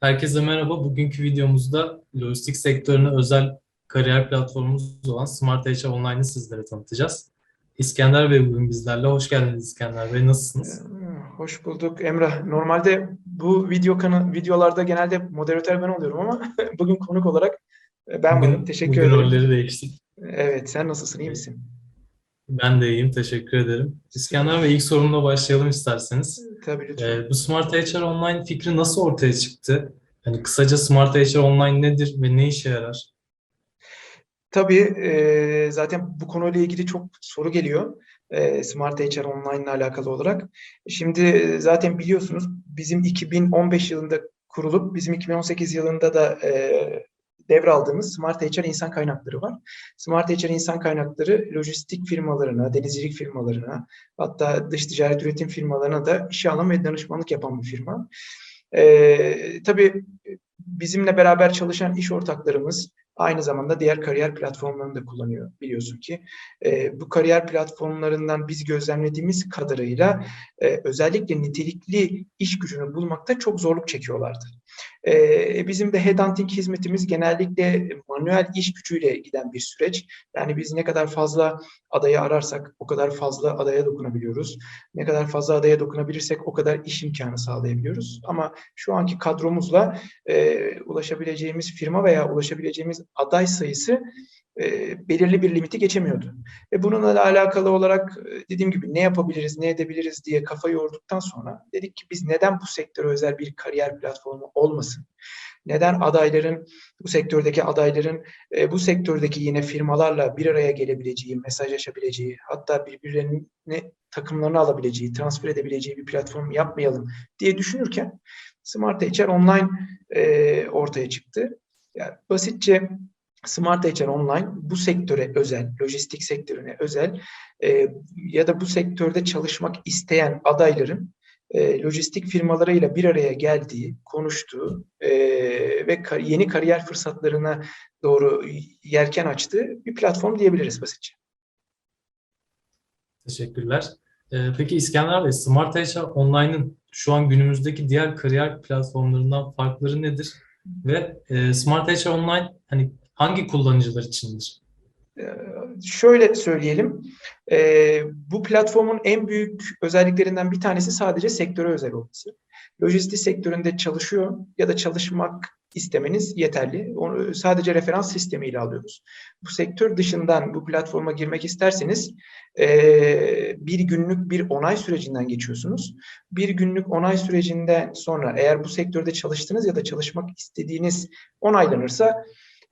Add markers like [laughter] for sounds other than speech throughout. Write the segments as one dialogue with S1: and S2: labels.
S1: Herkese merhaba. Bugünkü videomuzda lojistik sektörüne özel kariyer platformumuz olan Smart HR Online'ı sizlere tanıtacağız. İskender Bey bugün bizlerle. Hoş geldiniz İskender Bey. Nasılsınız?
S2: Ee, Hoş bulduk Emrah. Normalde bu video kanı videolarda genelde moderatör ben oluyorum ama [laughs] bugün konuk olarak e, ben varım. Teşekkür
S1: bugün
S2: ederim.
S1: rolleri değiştik.
S2: Evet, sen nasılsın? iyi misin?
S1: Ben de iyiyim. Teşekkür ederim. İskender Bey ilk sorumla başlayalım isterseniz.
S2: Tabii lütfen.
S1: Ee, bu Smart HR Online fikri nasıl ortaya çıktı? Hani kısaca Smart HR Online nedir ve ne işe yarar?
S2: Tabii e, zaten bu konuyla ilgili çok soru geliyor. E, Smart HR Online ile alakalı olarak. Şimdi e, zaten biliyorsunuz bizim 2015 yılında kurulup bizim 2018 yılında da e, devraldığımız Smart HR insan kaynakları var. Smart HR insan kaynakları lojistik firmalarına, denizcilik firmalarına, hatta dış ticaret üretim firmalarına da işe alım ve danışmanlık yapan bir firma. E, tabii bizimle beraber çalışan iş ortaklarımız aynı zamanda diğer kariyer platformlarını da kullanıyor biliyorsun ki. E, bu kariyer platformlarından biz gözlemlediğimiz kadarıyla e, özellikle nitelikli iş gücünü bulmakta çok zorluk çekiyorlardı. E, bizim de headhunting hizmetimiz genellikle manuel iş gücüyle giden bir süreç. Yani biz ne kadar fazla adayı ararsak o kadar fazla adaya dokunabiliyoruz. Ne kadar fazla adaya dokunabilirsek o kadar iş imkanı sağlayabiliyoruz. Ama şu anki kadromuzla e, ulaşabileceğimiz firma veya ulaşabileceğimiz aday sayısı belirli bir limiti geçemiyordu. Ve bununla alakalı olarak e, dediğim gibi ne yapabiliriz, ne edebiliriz diye kafa yorduktan sonra dedik ki biz neden bu sektöre özel bir kariyer platformu olmasın? Neden adayların, bu sektördeki adayların e, bu sektördeki yine firmalarla bir araya gelebileceği, mesajlaşabileceği, hatta birbirlerini takımlarını alabileceği, transfer edebileceği bir platform yapmayalım diye düşünürken Smart HR Online e, ortaya çıktı. Yani basitçe Smart HR Online bu sektöre özel, lojistik sektörüne özel e, ya da bu sektörde çalışmak isteyen adayların e, lojistik firmalarıyla bir araya geldiği, konuştuğu e, ve kar- yeni kariyer fırsatlarına doğru yelken açtığı bir platform diyebiliriz basitçe.
S1: Teşekkürler. Ee, peki İskender Bey, Smart HR Online'ın şu an günümüzdeki diğer kariyer platformlarından farkları nedir? Ve e, Smart HR Online hani hangi kullanıcılar içindir?
S2: Ee, Şöyle söyleyelim, e, bu platformun en büyük özelliklerinden bir tanesi sadece sektöre özel olması. Lojistik sektöründe çalışıyor ya da çalışmak istemeniz yeterli. Onu sadece referans sistemiyle alıyoruz. Bu sektör dışından bu platforma girmek isterseniz e, bir günlük bir onay sürecinden geçiyorsunuz. Bir günlük onay sürecinden sonra eğer bu sektörde çalıştınız ya da çalışmak istediğiniz onaylanırsa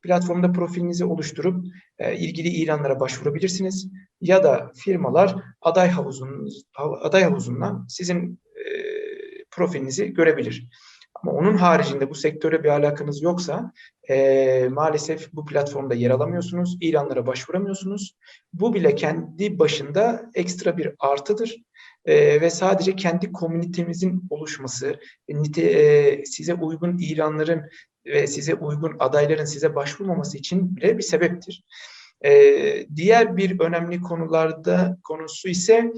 S2: platformda profilinizi oluşturup e, ilgili ilanlara başvurabilirsiniz ya da firmalar aday havuzunuz aday havuzundan sizin e, profilinizi görebilir. Ama onun haricinde bu sektöre bir alakanız yoksa e, maalesef bu platformda yer alamıyorsunuz, ilanlara başvuramıyorsunuz. Bu bile kendi başında ekstra bir artıdır E, ve sadece kendi komünitemizin oluşması, nite, e, size uygun ilanların ve size uygun adayların size başvurmaması için bile bir sebeptir. Ee, diğer bir önemli konularda konusu ise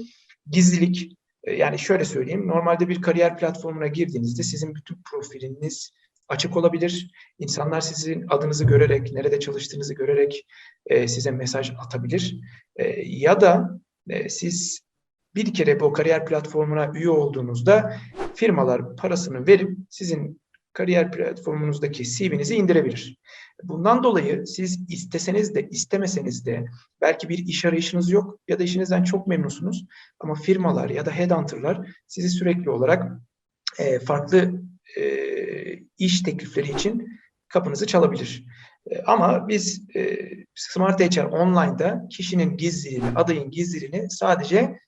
S2: gizlilik. Ee, yani şöyle söyleyeyim, normalde bir kariyer platformuna girdiğinizde sizin bütün profiliniz açık olabilir. İnsanlar sizin adınızı görerek, nerede çalıştığınızı görerek e, size mesaj atabilir. E, ya da e, siz bir kere bu kariyer platformuna üye olduğunuzda firmalar parasını verip sizin kariyer platformunuzdaki CV'nizi indirebilir. Bundan dolayı siz isteseniz de istemeseniz de belki bir iş arayışınız yok ya da işinizden çok memnunsunuz ama firmalar ya da headhunter'lar sizi sürekli olarak e, farklı e, iş teklifleri için kapınızı çalabilir. E, ama biz e, Smart HR Online'da kişinin gizliliğini, adayın gizliliğini sadece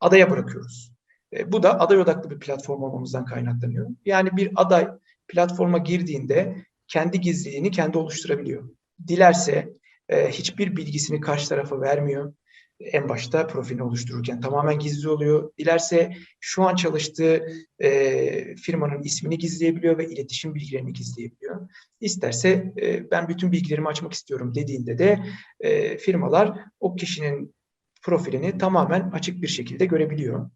S2: adaya bırakıyoruz. E, bu da aday odaklı bir platform olmamızdan kaynaklanıyor. Yani bir aday platforma girdiğinde kendi gizliliğini kendi oluşturabiliyor. Dilerse e, hiçbir bilgisini karşı tarafa vermiyor. En başta profilini oluştururken tamamen gizli oluyor. Dilerse şu an çalıştığı e, firmanın ismini gizleyebiliyor ve iletişim bilgilerini gizleyebiliyor. İsterse e, ben bütün bilgilerimi açmak istiyorum dediğinde de e, firmalar o kişinin profilini tamamen açık bir şekilde görebiliyor.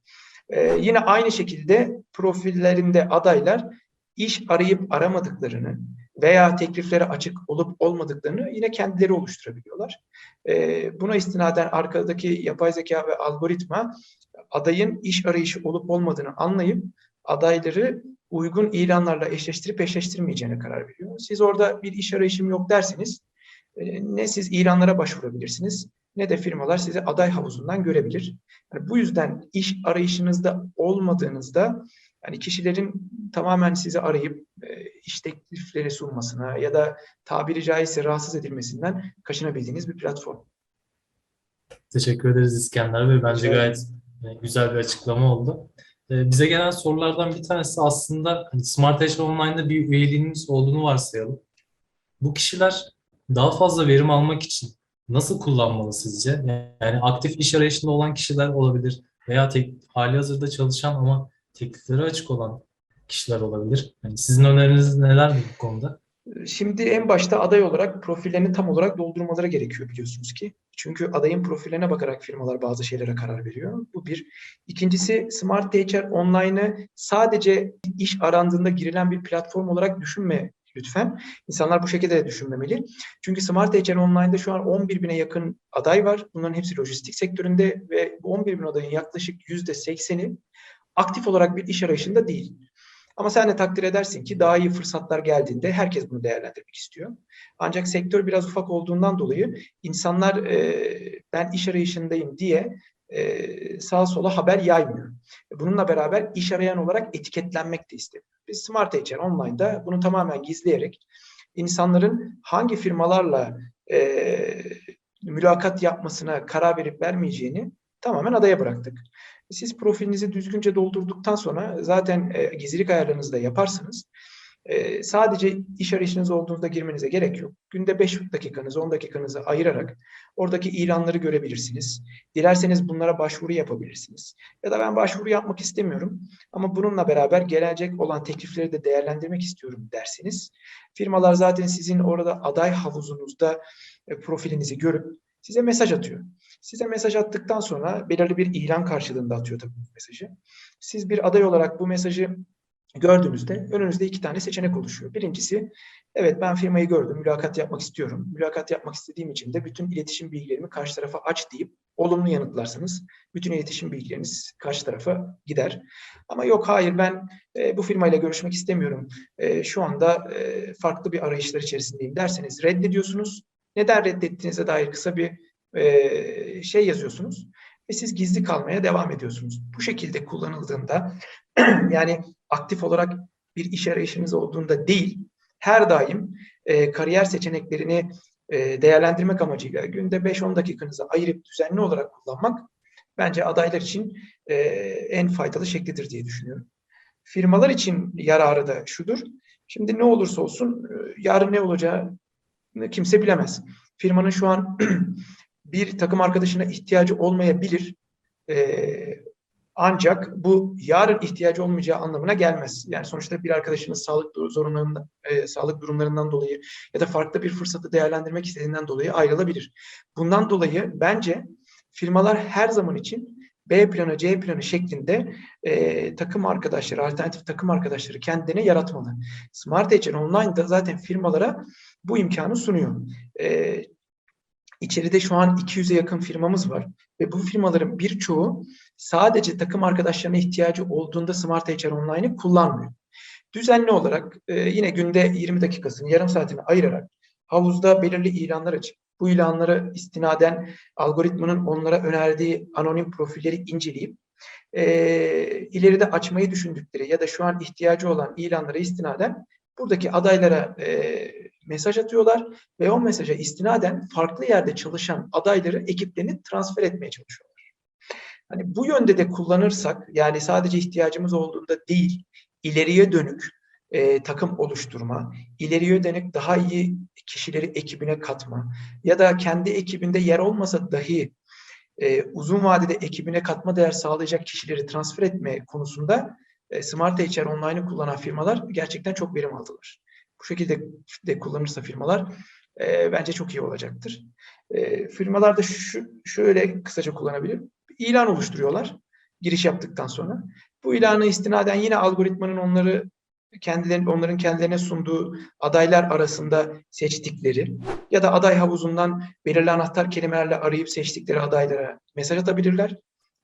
S2: Ee, yine aynı şekilde profillerinde adaylar iş arayıp aramadıklarını veya tekliflere açık olup olmadıklarını yine kendileri oluşturabiliyorlar. Ee, buna istinaden arkadaki yapay zeka ve algoritma adayın iş arayışı olup olmadığını anlayıp adayları uygun ilanlarla eşleştirip eşleştirmeyeceğine karar veriyor. Siz orada bir iş arayışım yok derseniz e, ne siz ilanlara başvurabilirsiniz ne de firmalar sizi aday havuzundan görebilir. Yani bu yüzden iş arayışınızda olmadığınızda yani kişilerin tamamen sizi arayıp e, iş teklifleri sunmasına ya da tabiri caizse rahatsız edilmesinden kaçınabildiğiniz bir platform.
S1: Teşekkür ederiz İskender Bey. Bence
S2: ederim.
S1: gayet e, güzel bir açıklama oldu. E, Bize gelen sorulardan bir tanesi aslında hani Smart HR Online'da bir üyeliğiniz olduğunu varsayalım. Bu kişiler daha fazla verim almak için nasıl kullanmalı sizce? Yani aktif iş arayışında olan kişiler olabilir veya tek, hali hazırda çalışan ama teklifleri açık olan kişiler olabilir. Yani sizin öneriniz neler bu konuda?
S2: Şimdi en başta aday olarak profillerini tam olarak doldurmaları gerekiyor biliyorsunuz ki. Çünkü adayın profillerine bakarak firmalar bazı şeylere karar veriyor. Bu bir. İkincisi Smart HR Online'ı sadece iş arandığında girilen bir platform olarak düşünme lütfen. İnsanlar bu şekilde de düşünmemeli. Çünkü Smart HR Online'da şu an 11 bine yakın aday var. Bunların hepsi lojistik sektöründe ve bu 11 bin adayın yaklaşık %80'i aktif olarak bir iş arayışında değil. Ama sen de takdir edersin ki daha iyi fırsatlar geldiğinde herkes bunu değerlendirmek istiyor. Ancak sektör biraz ufak olduğundan dolayı insanlar e, ben iş arayışındayım diye e, sağa sola haber yaymıyor. Bununla beraber iş arayan olarak etiketlenmek de istemiyor. Biz Smart HR Online'da bunu tamamen gizleyerek insanların hangi firmalarla e, mülakat yapmasına karar verip vermeyeceğini tamamen adaya bıraktık. Siz profilinizi düzgünce doldurduktan sonra zaten e, gizlilik ayarlarınızı da yaparsınız. E, sadece iş arayışınız olduğunda girmenize gerek yok. Günde 5 dakikanızı, 10 dakikanızı ayırarak oradaki ilanları görebilirsiniz. Dilerseniz bunlara başvuru yapabilirsiniz. Ya da ben başvuru yapmak istemiyorum ama bununla beraber gelecek olan teklifleri de değerlendirmek istiyorum derseniz firmalar zaten sizin orada aday havuzunuzda e, profilinizi görüp size mesaj atıyor. Size mesaj attıktan sonra belirli bir ilan karşılığında atıyor tabii bu mesajı. Siz bir aday olarak bu mesajı gördüğünüzde önünüzde iki tane seçenek oluşuyor. Birincisi, evet ben firmayı gördüm, mülakat yapmak istiyorum. Mülakat yapmak istediğim için de bütün iletişim bilgilerimi karşı tarafa aç deyip olumlu yanıtlarsanız bütün iletişim bilgileriniz karşı tarafa gider. Ama yok hayır ben e, bu firmayla görüşmek istemiyorum. E, şu anda e, farklı bir arayışlar içerisindeyim derseniz reddediyorsunuz. Neden reddettiğinize dair kısa bir e, şey yazıyorsunuz ve siz gizli kalmaya devam ediyorsunuz. Bu şekilde kullanıldığında [clears throat] yani aktif olarak bir iş arayışınız olduğunda değil, her daim e, kariyer seçeneklerini e, değerlendirmek amacıyla günde 5-10 dakikanızı ayırıp düzenli olarak kullanmak bence adaylar için e, en faydalı şeklidir diye düşünüyorum. Firmalar için yararı da şudur. Şimdi ne olursa olsun e, yarın ne olacağını kimse bilemez. Firmanın şu an [clears throat] bir takım arkadaşına ihtiyacı olmayabilir. Ee, ancak bu yarın ihtiyacı olmayacağı anlamına gelmez. Yani sonuçta bir arkadaşınız sağlık zorunlarından, e, sağlık durumlarından dolayı ya da farklı bir fırsatı değerlendirmek istediğinden dolayı ayrılabilir. Bundan dolayı bence firmalar her zaman için B planı, C planı şeklinde e, takım arkadaşları, alternatif takım arkadaşları kendine yaratmalı. Smart HR Online'da zaten firmalara bu imkanı sunuyor. E, İçeride şu an 200'e yakın firmamız var ve bu firmaların birçoğu sadece takım arkadaşlarına ihtiyacı olduğunda Smart HR Online'ı kullanmıyor. Düzenli olarak e, yine günde 20 dakikasını, yarım saatini ayırarak havuzda belirli ilanlar açıp bu ilanları istinaden algoritmanın onlara önerdiği anonim profilleri inceleyip e, ileride açmayı düşündükleri ya da şu an ihtiyacı olan ilanlara istinaden buradaki adaylara e, mesaj atıyorlar ve o mesaja istinaden farklı yerde çalışan adayları ekiplerini transfer etmeye çalışıyorlar. Hani bu yönde de kullanırsak yani sadece ihtiyacımız olduğunda değil ileriye dönük e, takım oluşturma, ileriye dönük daha iyi kişileri ekibine katma ya da kendi ekibinde yer olmasa dahi e, uzun vadede ekibine katma değer sağlayacak kişileri transfer etme konusunda e, Smart HR Online'ı kullanan firmalar gerçekten çok verim aldılar. Bu şekilde de kullanırsa firmalar e, bence çok iyi olacaktır. E, firmalar da şu, şöyle kısaca kullanabilir. İlan oluşturuyorlar giriş yaptıktan sonra. Bu ilanı istinaden yine algoritmanın onları kendilerin onların kendilerine sunduğu adaylar arasında seçtikleri ya da aday havuzundan belirli anahtar kelimelerle arayıp seçtikleri adaylara mesaj atabilirler.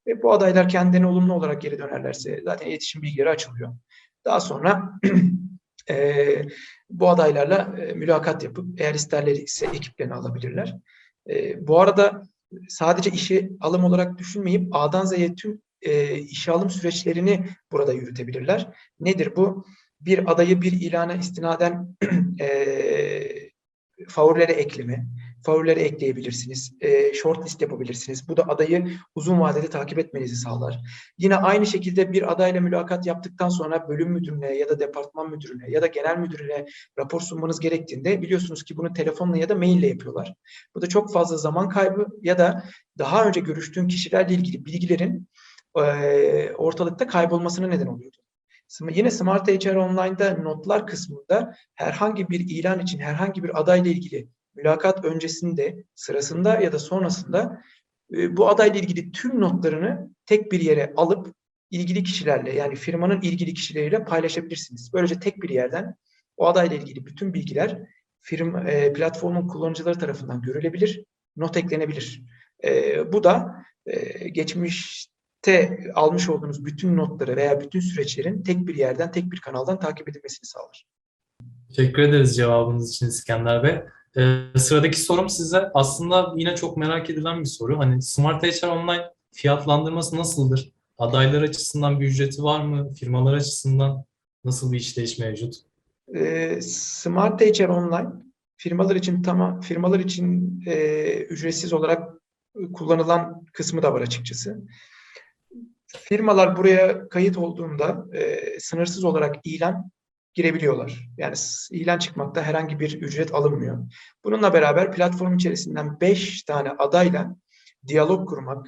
S2: Ve bu adaylar kendilerine olumlu olarak geri dönerlerse zaten iletişim bilgileri açılıyor. Daha sonra [clears throat] eee, bu adaylarla e, mülakat yapıp eğer isterler ise ekiplerini alabilirler. E, bu arada sadece işe alım olarak düşünmeyip A'dan Z'ye tüm e, işe alım süreçlerini burada yürütebilirler. Nedir bu? Bir adayı bir ilana istinaden [clears throat] e, favorilere ekleme, favorileri ekleyebilirsiniz, e, short list yapabilirsiniz. Bu da adayı uzun vadede takip etmenizi sağlar. Yine aynı şekilde bir adayla mülakat yaptıktan sonra bölüm müdürüne ya da departman müdürüne ya da genel müdürüne rapor sunmanız gerektiğinde biliyorsunuz ki bunu telefonla ya da maille yapıyorlar. Bu da çok fazla zaman kaybı ya da daha önce görüştüğün kişilerle ilgili bilgilerin e, ortalıkta kaybolmasına neden oluyordu. Yine Smart HR Online'da notlar kısmında herhangi bir ilan için herhangi bir adayla ilgili mülakat öncesinde, sırasında ya da sonrasında e, bu adayla ilgili tüm notlarını tek bir yere alıp ilgili kişilerle yani firmanın ilgili kişileriyle paylaşabilirsiniz. Böylece tek bir yerden o adayla ilgili bütün bilgiler firma e, platformun kullanıcıları tarafından görülebilir, not eklenebilir. E, bu da e, geçmişte almış olduğunuz bütün notları veya bütün süreçlerin tek bir yerden, tek bir kanaldan takip edilmesini sağlar.
S1: Teşekkür ederiz cevabınız için İskender Bey. Ee, sıradaki sorum size aslında yine çok merak edilen bir soru. Hani Smart HR Online fiyatlandırması nasıldır? Adaylar açısından bir ücreti var mı? Firmalar açısından nasıl bir işleyiş mevcut?
S2: E, Smart HR Online firmalar için tamam firmalar için e, ücretsiz olarak kullanılan kısmı da var açıkçası. Firmalar buraya kayıt olduğunda e, sınırsız olarak ilan girebiliyorlar. Yani ilan çıkmakta herhangi bir ücret alınmıyor. Bununla beraber platform içerisinden 5 tane adayla diyalog kurmak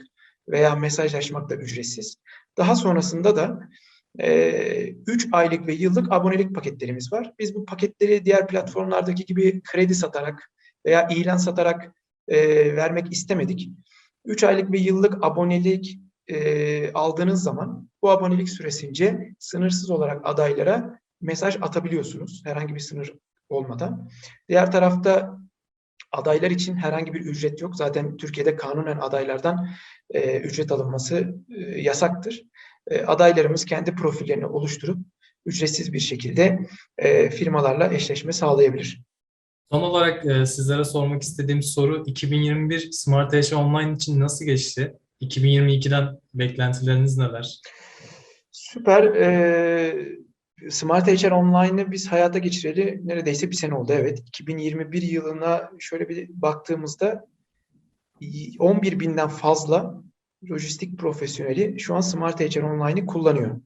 S2: veya mesajlaşmak da ücretsiz. Daha sonrasında da 3 aylık ve yıllık abonelik paketlerimiz var. Biz bu paketleri diğer platformlardaki gibi kredi satarak veya ilan satarak e, vermek istemedik. 3 aylık ve yıllık abonelik e, aldığınız zaman bu abonelik süresince sınırsız olarak adaylara mesaj atabiliyorsunuz herhangi bir sınır olmadan. Diğer tarafta adaylar için herhangi bir ücret yok. Zaten Türkiye'de kanunen adaylardan e, ücret alınması e, yasaktır. E, adaylarımız kendi profillerini oluşturup ücretsiz bir şekilde e, firmalarla eşleşme sağlayabilir.
S1: Son olarak e, sizlere sormak istediğim soru 2021 Smart HR Online için nasıl geçti? 2022'den beklentileriniz neler?
S2: Süper. E, Smart HR Online'ı biz hayata geçireli neredeyse bir sene oldu. Evet. 2021 yılına şöyle bir baktığımızda 11 binden fazla lojistik profesyoneli şu an Smart HR Online'ı kullanıyor.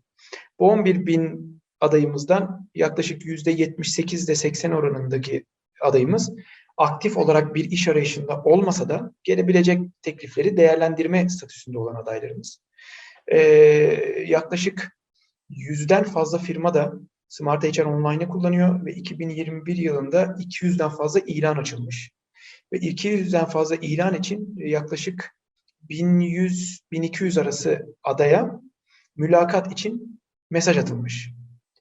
S2: Bu 11 bin adayımızdan yaklaşık %78 ile 80 oranındaki adayımız aktif olarak bir iş arayışında olmasa da gelebilecek teklifleri değerlendirme statüsünde olan adaylarımız. Ee, yaklaşık yüzden fazla firma da Smart HR Online'ı kullanıyor ve 2021 yılında 200'den fazla ilan açılmış. Ve 200'den fazla ilan için yaklaşık 1100-1200 arası adaya mülakat için mesaj atılmış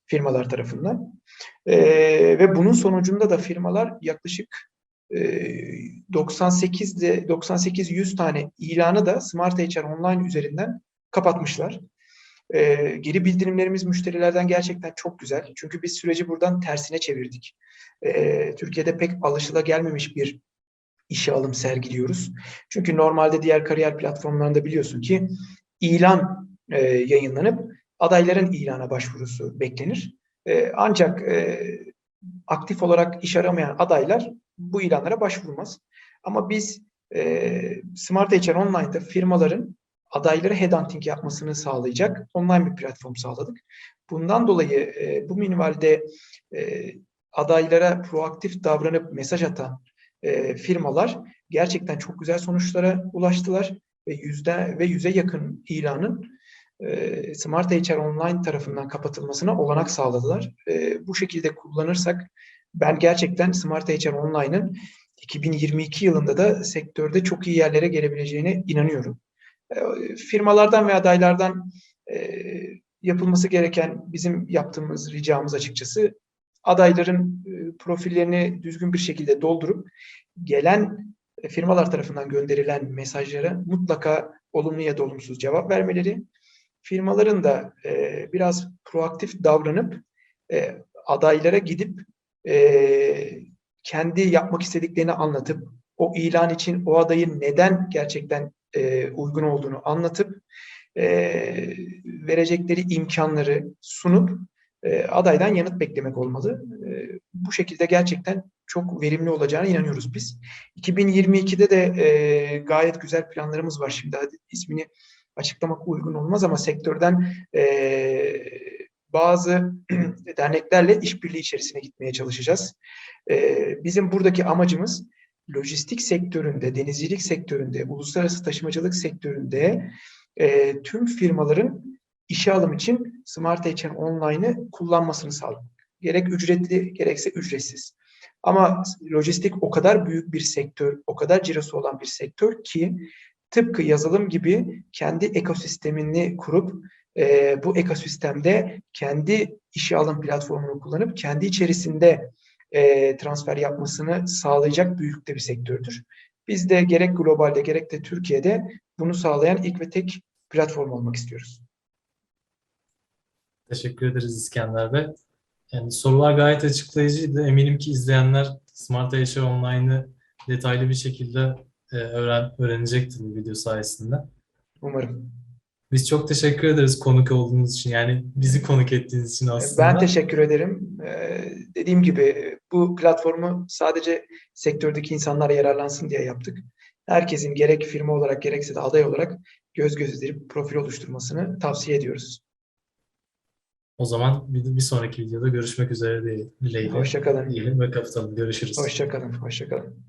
S2: firmalar tarafından. Ee, ve bunun sonucunda da firmalar yaklaşık e, 98 ile 98-100 tane ilanı da Smart HR Online üzerinden kapatmışlar. Ee, geri bildirimlerimiz müşterilerden gerçekten çok güzel. Çünkü biz süreci buradan tersine çevirdik. Ee, Türkiye'de pek alışılagelmemiş bir işe alım sergiliyoruz. Çünkü normalde diğer kariyer platformlarında biliyorsun ki ilan e, yayınlanıp adayların ilana başvurusu beklenir. E, ancak e, aktif olarak iş aramayan adaylar bu ilanlara başvurmaz. Ama biz e, Smart HR Online'da firmaların adayları headhunting yapmasını sağlayacak online bir platform sağladık. Bundan dolayı e, bu minvalde e, adaylara proaktif davranıp mesaj atan e, firmalar gerçekten çok güzel sonuçlara ulaştılar ve yüzde ve yüze yakın ilanın e, Smart HR Online tarafından kapatılmasına olanak sağladılar. E, bu şekilde kullanırsak ben gerçekten Smart HR Online'ın 2022 yılında da sektörde çok iyi yerlere gelebileceğine inanıyorum. E, firmalardan ve adaylardan e, yapılması gereken bizim yaptığımız ricamız açıkçası adayların e, profillerini düzgün bir şekilde doldurup gelen firmalar tarafından gönderilen mesajlara mutlaka olumlu ya da olumsuz cevap vermeleri, firmaların da e, biraz proaktif davranıp e, adaylara gidip e, kendi yapmak istediklerini anlatıp o ilan için o adayın neden gerçekten e, uygun olduğunu anlatıp e, verecekleri imkanları sunup e, adaydan yanıt beklemek olmalı. E, bu şekilde gerçekten çok verimli olacağına inanıyoruz biz. 2022'de de e, gayet güzel planlarımız var. Şimdi hadi ismini açıklamak uygun olmaz ama sektörden e, bazı [clears throat] derneklerle işbirliği içerisine gitmeye çalışacağız. E, bizim buradaki amacımız lojistik sektöründe, denizcilik sektöründe, uluslararası taşımacılık sektöründe e, tüm firmaların işe alım için Smart HR Online'ı kullanmasını sağlamak. Gerek ücretli gerekse ücretsiz. Ama lojistik o kadar büyük bir sektör, o kadar cirosu olan bir sektör ki tıpkı yazılım gibi kendi ekosistemini kurup e, bu ekosistemde kendi işe alım platformunu kullanıp kendi içerisinde e, transfer yapmasını sağlayacak büyüklükte bir sektördür. Biz de gerek globalde gerek de Türkiye'de bunu sağlayan ilk ve tek platform olmak istiyoruz.
S1: Teşekkür ederiz İskender Bey. Yani sorular gayet açıklayıcıydı. Eminim ki izleyenler Smart HR Online'ı detaylı bir şekilde e, öğren öğrenecektir bu video sayesinde.
S2: Umarım.
S1: Biz çok teşekkür ederiz konuk olduğunuz için. Yani bizi konuk ettiğiniz için aslında.
S2: Ben teşekkür ederim. Ee, dediğim gibi bu platformu sadece sektördeki insanlar yararlansın diye yaptık. Herkesin gerek firma olarak gerekse de aday olarak göz göz edip profil oluşturmasını tavsiye ediyoruz.
S1: O zaman bir, bir sonraki videoda görüşmek üzere dileğiyle.
S2: Hoşçakalın.
S1: Diyelim ve kapatalım. Görüşürüz.
S2: Hoşçakalın. Hoşçakalın.